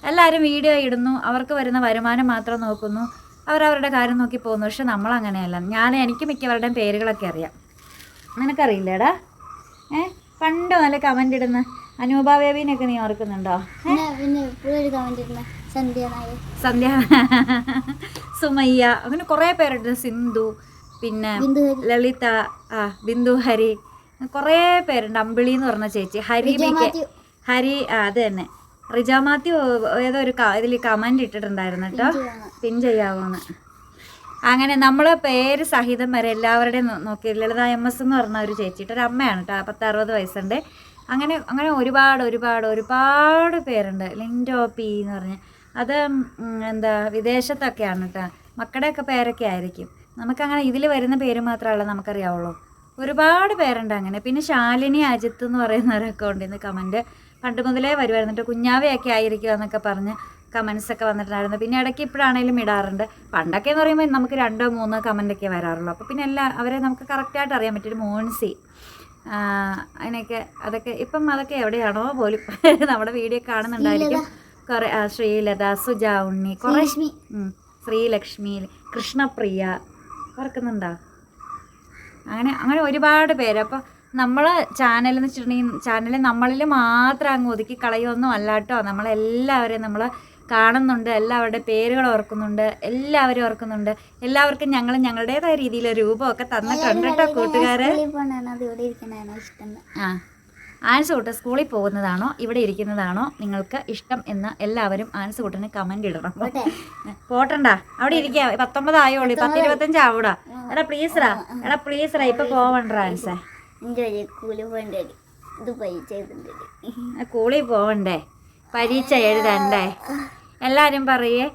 S1: എല്ലാവരും വീഡിയോ ഇടുന്നു. അവർക്ക് വരുന്ന വരുമാനം മാത്രം നോക്കുന്നു. അവരവരുടെ കാര്യം നോക്കി പോകുന്നു. പക്ഷെ നമ്മളങ്ങനെയല്ല. ഞാൻ എനിക്ക് മിക്കവരുടെയും പേരുകളൊക്കെ അറിയാം. നിനക്കറിയില്ലേടാ? ഏ? പണ്ട് നല്ല കമന്റ് ഇടുന്ന അനൂപ ബേബീനൊക്കെ നീ ഓർക്കുന്നുണ്ടോ?
S3: സന്ധ്യ *laughs*
S1: സുമയ്യ. അങ്ങനെ കുറേ പേരുണ്ട്. സിന്ധു പിന്നെ ലളിത ആ ബിന്ദു ഹരി. കുറേ പേരുണ്ട്. അമ്പിളി എന്ന് പറഞ്ഞ ചേച്ചി. ഹരി. ഹരി ആ അത് തന്നെ. റിജ മാത്യു ഏതോ ഒരു ഇതിൽ കമന്റ് ഇട്ടിട്ടുണ്ടായിരുന്നു കേട്ടോ. പിൻ ചെയ്യാവോന്ന്. അങ്ങനെ നമ്മളെ പേര് സഹിതം വരെ എല്ലാവരുടെയും നോക്കി ലളിത എം എസ് എന്ന് പറഞ്ഞ ഒരു ചേച്ചിട്ട് ഒരു അമ്മയാണ് കേട്ടോ. പത്ത് അറുപത് വയസ്സുണ്ട്. അങ്ങനെ അങ്ങനെ ഒരുപാട് ഒരുപാട് ഒരുപാട് പേരുണ്ട്. ലിൻഡോ പി എന്ന് പറഞ്ഞ്. അത് എന്താ വിദേശത്തൊക്കെയാണ് കേട്ടോ. മക്കളുടെയൊക്കെ പേരൊക്കെ ആയിരിക്കും. നമുക്കങ്ങനെ ഇതിൽ വരുന്ന പേര് മാത്രമല്ല നമുക്കറിയാവുള്ളൂ. ഒരുപാട് പേരുണ്ട് അങ്ങനെ. പിന്നെ ശാലിനി അജിത്ത് എന്ന് പറയുന്നവരൊക്കെ ഉണ്ട് ഇന്ന് കമന്റ് പണ്ട് മുതലേ വരുമായിരുന്നു. കേട്ടോ കുഞ്ഞാവയൊക്കെ ആയിരിക്കും എന്നൊക്കെ പറഞ്ഞ് കമൻസ് ഒക്കെ വന്നിട്ടുണ്ടായിരുന്നു. പിന്നെ ഇടയ്ക്ക് ഇപ്പോഴാണേലും ഇടാറുണ്ട്. പണ്ടൊക്കെ എന്ന് പറയുമ്പോൾ നമുക്ക് രണ്ടോ മൂന്നോ കമന്റൊക്കെ വരാറുള്ളൂ. അപ്പോൾ പിന്നെ എല്ലാ അവരെ നമുക്ക് കറക്റ്റായിട്ട് അറിയാൻ പറ്റും മോൺസി അതിനൊക്കെ അതൊക്കെ ഇപ്പം അതൊക്കെ എവിടെയാണോ പോലും *laughs* നമ്മുടെ വീഡിയോ കാണുന്നുണ്ടായിരിക്കും. കുറേ ശ്രീലത സുജ ഉണ്ണി കുറേ
S3: ശ്രീലക്ഷ്മി.
S1: ശ്രീലക്ഷ്മി കൃഷ്ണപ്രിയ ഓർക്കുന്നുണ്ടോ അങ്ങനെ അങ്ങനെ ഒരുപാട് പേര്. അപ്പോൾ നമ്മൾ ചാനൽ എന്ന് വെച്ചിട്ടുണ്ടെങ്കിൽ ചാനൽ നമ്മളിൽ മാത്രം അങ്ങ് ഒതുക്കി കളയൊന്നും അല്ല കേട്ടോ. നമ്മളെല്ലാവരെയും നമ്മൾ കാണുന്നുണ്ട്. എല്ലാവരുടെ പേരുകൾ ഓർക്കുന്നുണ്ട്. എല്ലാവരും ഓർക്കുന്നുണ്ട്. എല്ലാവർക്കും ഞങ്ങൾ ഞങ്ങളുടേതായ രീതിയിൽ രൂപമൊക്കെ തന്നിട്ടുണ്ട് കേട്ടോ കൂട്ടുകാരെ. ആ. ആൻസ് കൂട്ട് സ്കൂളിൽ പോകുന്നതാണോ? ഇവിടെ ഇരിക്കുന്നതാണോ? നിങ്ങൾക്ക് ഇഷ്ടം എന്ന് എല്ലാവരും ആൻസ് കൂട്ടിന് കമന്റ് ഇടണം പോട്ടണ്ട. അവിടെ ഇരിക്കുക പത്തൊമ്പതായോളൂ. പത്തിരുപത്തഞ്ചാവൂടാ. എടാ പ്ലീസറാ എടാ പ്ലീസറാ ഇപ്പൊ പോവണ്ട ആൻസേ.
S3: എന്റെ വഴി കൂലി പോകേണ്ടി വരും. ഇത്
S1: സ്കൂളിൽ പോവണ്ടേ? പരീക്ഷ എഴുതണ്ടേ? എല്ലാവരും പറയേ.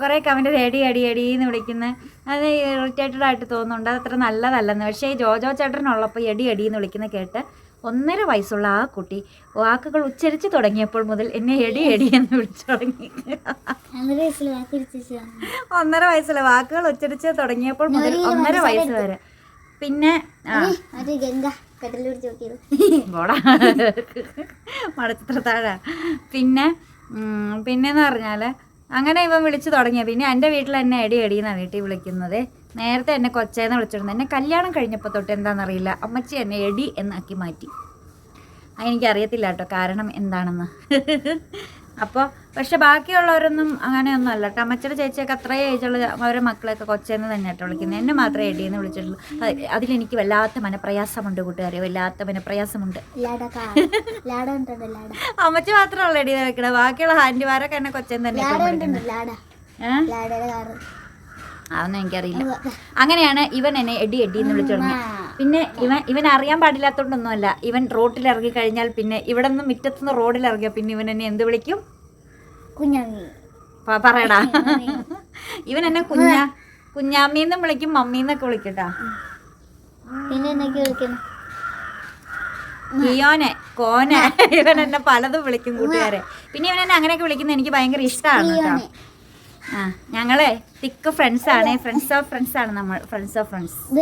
S1: കുറേ കമന്റ് എടി അടി അടി എന്ന് വിളിക്കുന്ന. അത് ഇറിറ്റേറ്റഡ് ആയിട്ട് തോന്നുന്നുണ്ട്. അത് അത്ര നല്ലതല്ലെന്ന്. പക്ഷേ ജോജോ ചേട്ടനുള്ളപ്പോൾ എടി അടി എന്ന് വിളിക്കുന്ന കേട്ട് ഒന്നര വയസ്സുള്ള ആ കുട്ടി വാക്കുകൾ ഉച്ചരിച്ച് തുടങ്ങിയപ്പോൾ മുതൽ എന്നെ എടി എടി എന്ന് വിളിച്ചു തുടങ്ങി. ഒന്നര വയസ്സുള്ള വാക്കുകൾ ഉച്ചരിച്ച് തുടങ്ങിയപ്പോൾ മുതൽ ഒന്നര വയസ്സ് വരെ. പിന്നെ ആ. പിന്നെ മടച്ചിത്ര താഴെ പിന്നെ എന്ന് പിന്നെന്ന് പറഞ്ഞാൽ അങ്ങനെ ഇവൻ വിളിച്ചു തുടങ്ങിയ. പിന്നെ എന്റെ വീട്ടിൽ എന്നെ എടി എടി എന്നാണ് വീട്ടിൽ വിളിക്കുന്നത്. നേരത്തെ എന്നെ കൊച്ചേന്ന് വിളിച്ചിരുന്നു. എന്നെ കല്യാണം കഴിഞ്ഞപ്പോൾ തൊട്ട് എന്താണെന്നറിയില്ല അമ്മച്ചി എന്നെ എടി എന്നാക്കി മാറ്റി. അതെനിക്കറിയത്തില്ല കേട്ടോ കാരണം എന്താണെന്ന്. അപ്പോൾ പക്ഷെ ബാക്കിയുള്ളവരൊന്നും അങ്ങനെയൊന്നും അല്ല. കേട്ടോ അമ്മച്ചിയുടെ ചേച്ചിയൊക്കെ അത്രയും ഏജുള്ള അവരുടെ മക്കളെയൊക്കെ കൊച്ചേന്ന് തന്നെ കേട്ടോ വിളിക്കുന്നത് എന്നെ മാത്രമേ എടിയെന്ന് വിളിച്ചിട്ടുള്ളൂ. അത് അതിലെനിക്ക് വല്ലാത്ത മനപ്രയാസമുണ്ട് കൂട്ടുകാരെ. വല്ലാത്ത മനപ്രയാസമുണ്ട്. അമ്മച്ചി മാത്രമല്ല എടി നിൽക്കണേ ബാക്കിയുള്ള ഹാൻഡിമാരൊക്കെ എന്നെ കൊച്ചേന്ന് തന്നെ ഏഹ് അതൊന്നും എനിക്കറിയില്ല. അങ്ങനെയാണ് ഇവൻ എന്നെ എടി എടി എന്ന് വിളിച്ചു തുടങ്ങി പിന്നെ ഇവൻ ഇവൻ അറിയാൻ പാടില്ലാത്തോണ്ടൊന്നുമല്ല. ഇവൻ റോട്ടിൽ ഇറങ്ങി കഴിഞ്ഞാൽ പിന്നെ ഇവിടെ നിന്ന് മുറ്റത്തുനിന്ന് റോഡിൽ ഇറങ്ങിയ പിന്നെ ഇവൻ എന്നെ എന്ത് വിളിക്കും? കുഞ്ഞാമി. പറയടാ. ഇവൻ എന്നെ കുഞ്ഞ കുഞ്ഞാമ്മീന്നും വിളിക്കും മമ്മീന്നൊക്കെ വിളിക്കട്ടാ.
S3: പിന്നെ എന്നൊക്കെ
S1: കിയോനെ കോനെ. ഇവൻ എന്നെ പലതും വിളിക്കും കൂട്ടുകാരെ. പിന്നെ ഇവൻ എന്നെ അങ്ങനെയൊക്കെ വിളിക്കുന്നത് എനിക്ക് ഭയങ്കര ഇഷ്ടമാണ് കേട്ടോ. ആ ഞങ്ങളെ തിക്ക് ഫ്രണ്ട്സ് ആണ്. ഫ്രണ്ട്സ് ഓഫ് ഫ്രണ്ട്സ് ആണ് നമ്മൾ. ഫ്രണ്ട്സ് ഓഫ് ഫ്രണ്ട്സ്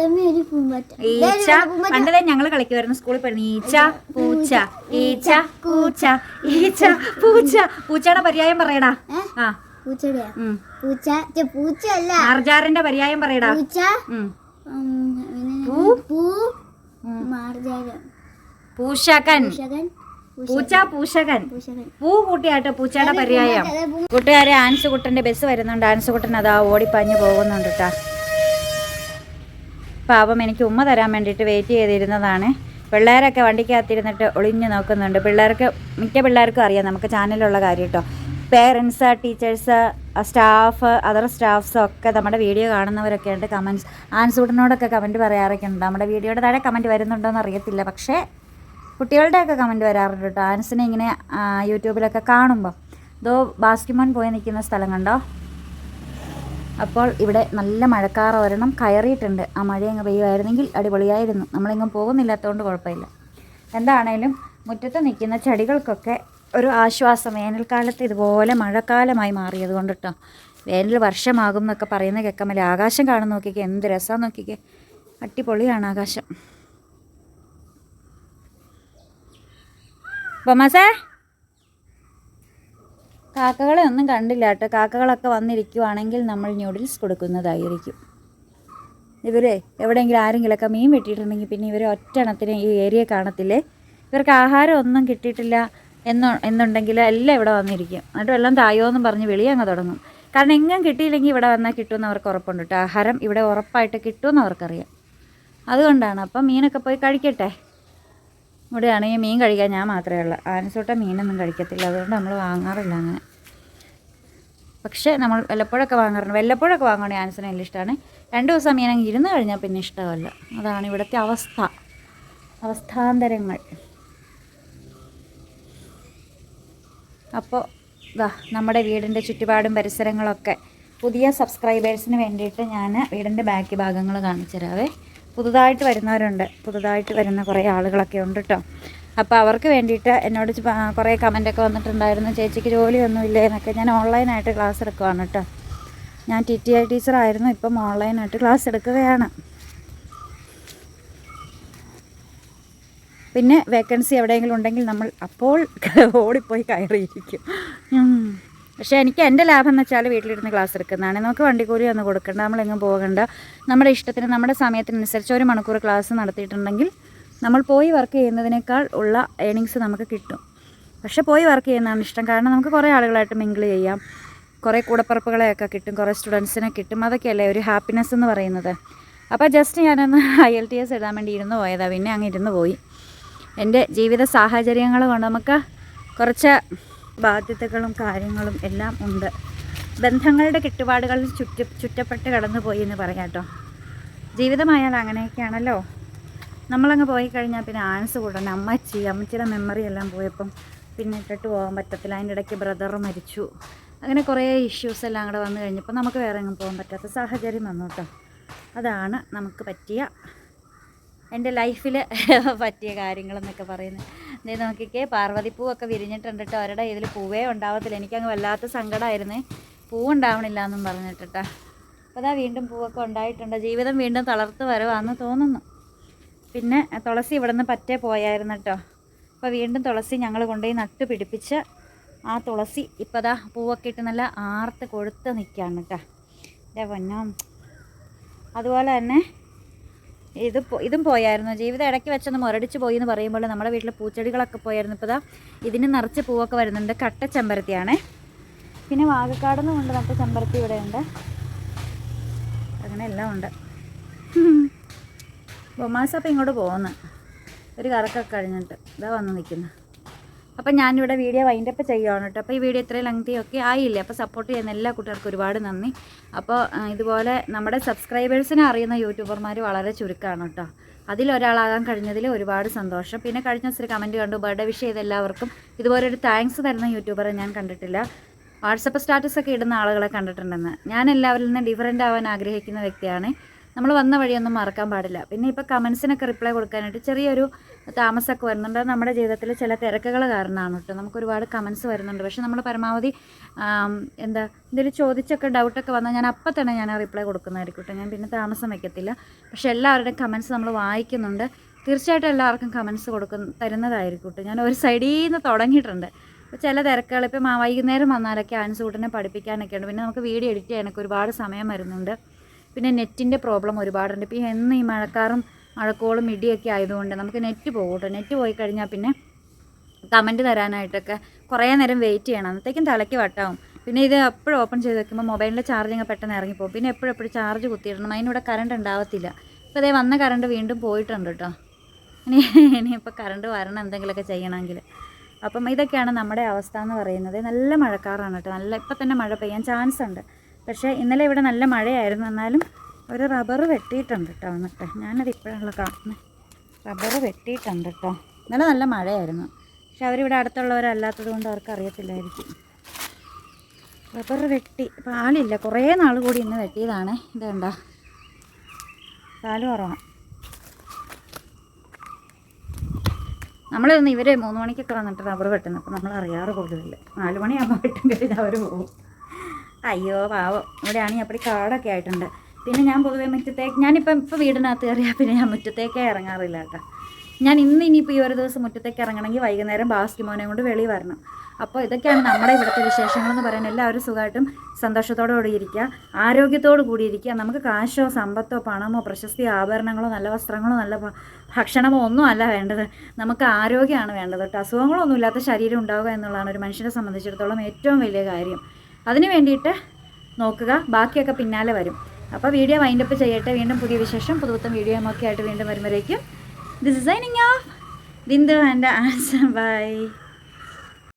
S1: ഈച്ച. പണ്ടതേ ഞങ്ങൾ കളിക്കുമായിരുന്നു സ്കൂളിൽ പോയിരുന്നു. ഈച്ച പൂച്ച ഈച്ച പൂച്ച ഈച്ച പൂച്ച. പൂച്ചയുടെ പര്യായം പറയടാ. ആ.
S3: പൂച്ച? പൂച്ച അല്ല
S1: മാർജാറിന്റെ പര്യായം പറയടാ.
S3: പൂച്ച?
S1: പൂശകൻ.
S3: പൂഷകൻ
S1: പൂച്ച
S3: പൂഷകൻ
S1: പൂ കൂട്ടിയാട്ടോ പൂച്ചയുടെ പര്യായം. കൂട്ടുകാരെ ആൻസ് കുട്ടന്റെ ബസ് വരുന്നുണ്ട്. ആൻസ് കുട്ടൻ അതാ ഓടിപ്പാഞ്ഞു പോകുന്നുണ്ട് കേട്ടാ പാപം എനിക്ക് ഉമ്മ തരാൻ വേണ്ടിയിട്ട് വെയിറ്റ് ചെയ്തിരുന്നതാണ്. പിള്ളേരൊക്കെ വണ്ടിക്കകത്തിരുന്നിട്ട് ഒളിഞ്ഞു നോക്കുന്നുണ്ട്. പിള്ളേർക്ക് മിക്ക പിള്ളേർക്കും അറിയാം നമുക്ക് ചാനലിലുള്ള കാര്യം കേട്ടോ parents teachers staff other staffs ഒക്കെ നമ്മുടെ വീഡിയോ കാണുന്നവരൊക്കെ ഉണ്ട്. കമൻസ് ആൻസൂട്ടനോടൊക്കെ കമന്റ് പറയാറൊക്കെ ഉണ്ട്. നമ്മുടെ വീഡിയോയുടെ താഴെ കമന്റ് വരുന്നുണ്ടോയെന്ന് അറിയത്തില്ല. പക്ഷേ കുട്ടികളുടെയൊക്കെ കമന്റ് വരാറുണ്ട് കേട്ടോ. ആൻസിനെ ഇങ്ങനെ യൂട്യൂബിലൊക്കെ കാണുമ്പോൾ ഇതോ ബാസ്കിമോൻ പോയി നിൽക്കുന്ന സ്ഥലം കണ്ടോ? അപ്പോൾ ഇവിടെ നല്ല മഴക്കാർ ഒരെണ്ണം കയറിയിട്ടുണ്ട്. ആ മഴ അങ്ങ് പെയ്യുമായിരുന്നെങ്കിൽ അടിപൊളിയായിരുന്നു. നമ്മളിങ്ങും പോകുന്നില്ലാത്തതുകൊണ്ട് കുഴപ്പമില്ല. എന്താണേലും മുറ്റത്ത് നിൽക്കുന്ന ചെടികൾക്കൊക്കെ ഒരു ആശ്വാസം. വേനൽക്കാലത്ത് ഇതുപോലെ മഴക്കാലമായി മാറിയത് കൊണ്ട് കേട്ടോ വേനൽ വർഷമാകും എന്നൊക്കെ പറയുന്ന കേൾക്കാമല്ലേ ആകാശം കാണുന്ന നോക്കിക്കേ എന്ത് രസമാണ് നോക്കിക്കേ. അടിപൊളിയാണ് ആകാശം. ബൊമാസേ കാക്കകളെ ഒന്നും കണ്ടില്ല കേട്ടോ. കാക്കകളൊക്കെ വന്നിരിക്കുവാണെങ്കിൽ നമ്മൾ ന്യൂഡിൽസ് കൊടുക്കുന്നതായിരിക്കും. ഇവരെ എവിടെയെങ്കിലും ആരെങ്കിലുമൊക്കെ മീൻ വെട്ടിയിട്ടുണ്ടെങ്കിൽ പിന്നെ ഇവർ ഒറ്റണത്തിന് ഈ ഏരിയ കാണത്തില്ലേ? ഇവർക്ക് ആഹാരം ഒന്നും കിട്ടിയിട്ടില്ല എന്ന് എന്നുണ്ടെങ്കിൽ എല്ലാം ഇവിടെ വന്നിരിക്കും. എന്നിട്ട് വെള്ളം തായോ എന്ന് പറഞ്ഞ് വിളി അങ്ങ് തുടങ്ങും. കാരണം എങ്ങും കിട്ടിയില്ലെങ്കിൽ ഇവിടെ വന്നാൽ കിട്ടുമെന്ന് അവർക്ക് ഉറപ്പുണ്ട് കേട്ടോ. ആഹാരം ഇവിടെ ഉറപ്പായിട്ട് കിട്ടുമെന്ന് അവർക്കറിയാം. അതുകൊണ്ടാണ്. അപ്പം മീനൊക്കെ പോയി കഴിക്കട്ടെ? ഇവിടെയാണെങ്കിൽ മീൻ കഴിക്കാൻ ഞാൻ മാത്രമേ ഉള്ളൂ. ആനസോട്ട മീനൊന്നും കഴിക്കത്തില്ല. അതുകൊണ്ട് നമ്മൾ വാങ്ങാറില്ല അങ്ങനെ. പക്ഷേ നമ്മൾ വല്ലപ്പോഴൊക്കെ വാങ്ങാറുണ്ട്. വല്ലപ്പോഴൊക്കെ വാങ്ങുകയാണെങ്കിൽ ആൻസിന് വലിയ ഇഷ്ടമാണ്. രണ്ട് ദിവസം മീൻ അങ്ങ് ഇരുന്ന് കഴിഞ്ഞാൽ പിന്നെ ഇഷ്ടമല്ല. അതാണ് ഇവിടുത്തെ അവസ്ഥ. അവസ്ഥാന്തരങ്ങൾ. അപ്പോൾ ഇതാ നമ്മുടെ വീടിന്റെ ചുറ്റുപാടും പരിസരങ്ങളൊക്കെ പുതിയ സബ്സ്ക്രൈബേഴ്സിന് വേണ്ടിയിട്ട് ഞാൻ വീടിന്റെ ബാക്കി ഭാഗങ്ങൾ കാണിച്ചു തരാവേ പുതുതായിട്ട് വരുന്നവരുണ്ട്. പുതുതായിട്ട് വരുന്ന കുറേ ആളുകളൊക്കെ ഉണ്ട് കേട്ടോ അപ്പോൾ അവർക്ക് വേണ്ടിയിട്ട് എന്നോട് കുറേ കമന്റൊക്കെ വന്നിട്ടുണ്ടായിരുന്നു. ചേച്ചിക്ക് ജോലിയൊന്നുമില്ലേ എന്നൊക്കെ ഞാൻ ഓൺലൈനായിട്ട് ക്ലാസ് എടുക്കുവാണ് കേട്ടോ ഞാൻ ടി ടി ഐ ടീച്ചറായിരുന്നു. ഇപ്പം ഓൺലൈനായിട്ട് ക്ലാസ് എടുക്കുകയാണ്. പിന്നെ വേക്കൻസി എവിടെയെങ്കിലും ഉണ്ടെങ്കിൽ നമ്മൾ അപ്പോൾ ഓടിപ്പോയി കയറിയിരിക്കും. പക്ഷേ എനിക്ക് എന്റെ ലാഭം എന്ന് വെച്ചാൽ വീട്ടിലിരുന്ന് ക്ലാസ് എടുക്കുന്നതാണ്. നമുക്ക് വണ്ടി വണ്ടിക്കൂലി ഒന്നും കൊടുക്കേണ്ട നമ്മളെങ്ങും പോകണ്ട. നമ്മുടെ ഇഷ്ടത്തിന് നമ്മുടെ സമയത്തിനനുസരിച്ച് ഒരു മണിക്കൂർ ക്ലാസ് നടത്തിയിട്ടുണ്ടെങ്കിൽ നമ്മൾ പോയി വർക്ക് ചെയ്യുന്നതിനേക്കാൾ ഉള്ള ഏണിങ്സ് നമുക്ക് കിട്ടും. പക്ഷെ പോയി വർക്ക് ചെയ്യുന്നതാണ് ഇഷ്ടം. കാരണം നമുക്ക് കുറേ ആളുകളായിട്ട് മിങ്കിൾ ചെയ്യാം. കുറേ കൂടപ്പറപ്പുകളെയൊക്കെ കിട്ടും കുറേ സ്റ്റുഡൻസിനെ കിട്ടും. അതൊക്കെയല്ലേ ഒരു ഹാപ്പിനെസ് എന്ന് പറയുന്നത്. അപ്പോൾ ജസ്റ്റ് ഞാനൊന്ന് ഐ എൽ ടി എസ് എഴുതാൻ വേണ്ടി ഇരുന്ന് പോയതാണ് പിന്നെ അങ്ങ് ഇരുന്ന് പോയി. എന്റെ ജീവിത സാഹചര്യങ്ങൾ കൊണ്ട് നമുക്ക് കുറച്ച് ബാധ്യതകളും കാര്യങ്ങളും എല്ലാം ഉണ്ട്. ബന്ധങ്ങളുടെ കെട്ടുപാടുകളിൽ ചുറ്റ ചുറ്റപ്പെട്ട് കടന്നുപോയി എന്ന് പറയാം കേട്ടോ. ജീവിതമായാൽ അങ്ങനെയൊക്കെയാണല്ലോ. നമ്മളങ്ങ് പോയി കഴിഞ്ഞാൽ പിന്നെ ആൻസ് കൂടണം അമ്മച്ചി അമ്മച്ചിയുടെ മെമ്മറി എല്ലാം പോയപ്പം പിന്നെ ഇട്ടിട്ട് പോകാൻ പറ്റത്തില്ല. അതിന്റെ ഇടയ്ക്ക് ബ്രദർ മരിച്ചു. അങ്ങനെ കുറേ ഇഷ്യൂസ് എല്ലാം കൂടെ വന്നു കഴിഞ്ഞപ്പോൾ നമുക്ക് വേറെ എങ്ങും പോകാൻ പറ്റാത്ത സാഹചര്യം വന്നു കേട്ടോ. അതാണ് നമുക്ക് പറ്റിയ എന്റെ ലൈഫിൽ പറ്റിയ കാര്യങ്ങളെന്നൊക്കെ പറയുന്നത്. നീ നോക്കിക്കേ പാർവതിപ്പൂവൊക്കെ വിരിഞ്ഞിട്ടുണ്ട് കേട്ടോ അവരുടെ ഇതിൽ പൂവേ ഉണ്ടാവത്തില്ല. എനിക്കങ്ങ് വല്ലാത്ത സങ്കടമായിരുന്നേ പൂവുണ്ടാവണില്ല എന്നും പറഞ്ഞിട്ടാ അപ്പോൾ അതാ വീണ്ടും പൂവൊക്കെ ഉണ്ടായിട്ടുണ്ട്. ജീവിതം വീണ്ടും തളർത്ത് വരുവാന്ന് തോന്നുന്നു. പിന്നെ തുളസി ഇവിടെ നിന്ന് പറ്റേ പോയായിരുന്നു കേട്ടോ അപ്പോൾ വീണ്ടും തുളസി ഞങ്ങൾ കൊണ്ടുപോയി നട്ട് പിടിപ്പിച്ച് ആ തുളസി ഇപ്പോൾ ദാ പൂവൊക്കെ ഇട്ട് നല്ല ആർത്ത് കൊഴുത്ത് നിൽക്കുകയാണ് കേട്ടോ എന്റെ പൊന്നോ. അതുപോലെ തന്നെ ഇത് ഇതും പോയായിരുന്നു. ജീവിതം ഇടയ്ക്ക് വെച്ചൊന്ന് മുരടിച്ച് പോയി എന്ന് പറയുമ്പോൾ നമ്മുടെ വീട്ടിൽ പൂച്ചെടികളൊക്കെ പോയായിരുന്നു. ഇപ്പോൾ ഇതാ ഇതിന് നിറച്ച് പൂവൊക്കെ വരുന്നുണ്ട്. കട്ട ചെമ്പരത്തിയാണേ. പിന്നെ വാഗക്കാടെന്ന് കൊണ്ട് നട്ട ചെമ്പരത്തി ഇവിടെ ഉണ്ട് അങ്ങനെ എല്ലാം ഉണ്ട്. ബൊമാസപ്പം ഇങ്ങോട്ട് പോകുന്നു ഒരു കറക്കൊക്കെ കഴിഞ്ഞിട്ട്. ഇതാ വന്ന് നിൽക്കുന്നു. അപ്പം ഞാനിവിടെ വീഡിയോ വൈൻഡപ്പ് ചെയ്യുകയാണ് കേട്ടോ. അപ്പോൾ ഈ വീഡിയോ ഇത്രയും ലെങ്തി ഒക്കെ ആയില്ലേ? അപ്പോൾ സപ്പോർട്ട് ചെയ്യുന്ന എല്ലാ കൂട്ടുകാർക്കും ഒരുപാട് നന്ദി. അപ്പോൾ ഇതുപോലെ നമ്മുടെ സബ്സ്ക്രൈബേഴ്സിനെ അറിയുന്ന യൂട്യൂബർമാർ വളരെ ചുരുക്കമാണ് കേട്ടോ. അതിലൊരാളാകാൻ കഴിഞ്ഞതിൽ ഒരുപാട് സന്തോഷം. പിന്നെ കഴിഞ്ഞ ദിവസം കമന്റ് കണ്ടു ബർത്ത്ഡേ വിഷ് ചെയ്ത എല്ലാവർക്കും ഇതുപോലെ ഒരു താങ്ക്സ് തരുന്ന യൂട്യൂബറെ ഞാൻ കണ്ടിട്ടില്ല. വാട്സപ്പ് സ്റ്റാറ്റസ് ഒക്കെ ഇടുന്ന ആളുകളെ കണ്ടിട്ടുണ്ടെന്ന്. ഞാൻ എല്ലാവരിൽ നിന്ന് ഡിഫറെന്റ് ആവാൻ ആഗ്രഹിക്കുന്ന വ്യക്തിയാണ് നമ്മൾ വന്ന വഴിയൊന്നും മറക്കാൻ പാടില്ല. പിന്നെ ഇപ്പോൾ കമൻസിനൊക്കെ റിപ്ലൈ കൊടുക്കാനായിട്ട് ചെറിയൊരു താമസമൊക്കെ വരുന്നുണ്ട്. നമ്മുടെ ജീവിതത്തിൽ ചില തിരക്കുകൾ കാരണമാണ് കേട്ടോ. നമുക്ക് ഒരുപാട് കമൻസ് വരുന്നുണ്ട്. പക്ഷേ നമ്മൾ പരമാവധി എന്താ എന്തെങ്കിലും ചോദിച്ചൊക്കെ ഡൗട്ടൊക്കെ വന്നാൽ ഞാൻ അപ്പം തന്നെ ഞാൻ റിപ്ലൈ കൊടുക്കുന്നതായിരിക്കും കേട്ടോ. ഞാൻ പിന്നെ താമസം വയ്ക്കത്തില്ല പക്ഷേ എല്ലാവരുടെയും കമൻസ് നമ്മൾ വായിക്കുന്നുണ്ട്. തീർച്ചയായിട്ടും എല്ലാവർക്കും കമൻസ് കൊടുക്കുന്ന തരുന്നതായിരിക്കും കേട്ടോ. ഞാൻ ഒരു സൈഡിൽ നിന്ന് തുടങ്ങിയിട്ടുണ്ട്. ഇപ്പോൾ ചില തിരക്കുകൾ ഇപ്പം വൈകുന്നേരം വന്നാലൊക്കെ ആൻസൂട്ടിനെ പഠിപ്പിക്കാനൊക്കെ ഉണ്ട് പിന്നെ നമുക്ക് വീഡിയോ എഡിറ്റ് ചെയ്യാനൊക്കെ ഒരുപാട് സമയം വരുന്നുണ്ട്. പിന്നെ നെറ്റിന്റെ പ്രോബ്ലം ഒരുപാടുണ്ട്. ഇപ്പോൾ എന്ന് ഈ മഴക്കാറും മഴക്കോളും ഇടിയൊക്കെ ആയതുകൊണ്ട് നമുക്ക് നെറ്റ് പോകും നെറ്റ് പോയി കഴിഞ്ഞാൽ പിന്നെ കമന്റ് തരാനായിട്ടൊക്കെ കുറേ നേരം വെയിറ്റ് ചെയ്യണം. അന്നത്തേക്കും തലയ്ക്ക് വട്ടാവും. പിന്നെ ഇത് എപ്പോഴും ഓപ്പൺ ചെയ്ത് വെക്കുമ്പോൾ മൊബൈലിന്റെ ചാർജിങ് പെട്ടെന്ന് ഇറങ്ങിപ്പോകും. പിന്നെ എപ്പോഴും എപ്പോഴും ചാർജ് കുത്തിയിടണം. അതിനിവിടെ കറണ്ട് ഉണ്ടാവത്തില്ല. ഇപ്പോൾ അതേ വന്ന കറണ്ട് വീണ്ടും പോയിട്ടുണ്ട് കേട്ടോ. ഇനി ഇനിയിപ്പോൾ കറണ്ട് വരണം എന്തെങ്കിലുമൊക്കെ ചെയ്യണമെങ്കിൽ. അപ്പം ഇതൊക്കെയാണ് നമ്മുടെ അവസ്ഥ എന്ന് പറയുന്നത്. നല്ല മഴക്കാറാണ് കേട്ടോ. നല്ല ഇപ്പം തന്നെ മഴ പെയ്യാൻ ചാൻസ് ഉണ്ട് പക്ഷേ ഇന്നലെ ഇവിടെ നല്ല മഴയായിരുന്നു. എന്നാലും ഒരു റബ്ബർ വെട്ടിയിട്ടുണ്ട് കേട്ടോ എന്നിട്ട്. ഞാനത് ഇപ്പോഴാണല്ലോ കാണുന്നത് റബ്ബർ വെട്ടിയിട്ടുണ്ട് കേട്ടോ. ഇന്നലെ നല്ല മഴയായിരുന്നു. പക്ഷെ അവരിവിടെ അടുത്തുള്ളവരല്ലാത്തത് കൊണ്ട് അവർക്ക് അറിയത്തില്ലായിരിക്കും. റബ്ബർ വെട്ടി. പാലില്ല. കുറേ നാൾ കൂടി ഇന്ന് വെട്ടിയതാണ്. ഇത് കണ്ടോ? പാൽ കുറവാണ് നമ്മളിന്ന് ഇവർ മൂന്ന് മണിക്കൊക്കെ വന്നിട്ട് റബ്ബർ വെട്ടുന്നത് അപ്പോൾ നമ്മൾ അറിയാറ് കൂടുതലില്ല നാല് മണിയാകുമ്പോൾ വെട്ടുമ്പോൾ അവർ പോകും അയ്യോ പാവം. ഇവിടെയാണെങ്കിൽ അപ്പടി കാടൊക്കെ ആയിട്ടുണ്ട്. പിന്നെ ഞാൻ പൊതുവെ മുറ്റത്തേക്ക് ഞാനിപ്പം ഇപ്പോൾ വീടിനകത്ത് കയറിയാൽ പിന്നെ ഞാൻ മുറ്റത്തേക്കേ ഇറങ്ങാറില്ല കേട്ടോ. ഞാൻ ഇന്ന് ഇനിയിപ്പോൾ ഈ ഒരു ദിവസം മുറ്റത്തേക്ക് ഇറങ്ങണമെങ്കിൽ വൈകുന്നേരം ബാസ്കി മോനെ കൊണ്ട് വെളി വരണം. അപ്പോൾ ഇതൊക്കെയാണ് നമ്മുടെ ഇവിടുത്തെ വിശേഷങ്ങളെന്ന് പറയുന്നത്. എല്ലാവരും സുഖമായിട്ടും സന്തോഷത്തോടു കൂടി ഇരിക്കുക. ആരോഗ്യത്തോടു കൂടി ഇരിക്കുക. നമുക്ക് കാശോ സമ്പത്തോ പണമോ പ്രശസ്തി ആഭരണങ്ങളോ നല്ല വസ്ത്രങ്ങളോ നല്ല ഭക്ഷണമോ ഒന്നും അല്ല വേണ്ടത്. നമുക്ക് ആരോഗ്യമാണ് വേണ്ടത് കേട്ടോ. അസുഖങ്ങളൊന്നും ഇല്ലാത്ത ശരീരം ഉണ്ടാവുക എന്നുള്ളതാണ് ഒരു മനുഷ്യനെ സംബന്ധിച്ചിടത്തോളം ഏറ്റവും വലിയ കാര്യം. അതിന് വേണ്ടിയിട്ട് നോക്കുക. ബാക്കിയൊക്കെ പിന്നാലെ വരും. അപ്പോൾ വീഡിയോ വൈൻഡപ്പ് ചെയ്യട്ടെ. വീണ്ടും പുതിയ വിശേഷം പുതുപുത്തം വീഡിയോ ഒക്കെ ആയിട്ട് വീണ്ടും വരുമ്പോഴേക്കും. This is of Bindu and answer bye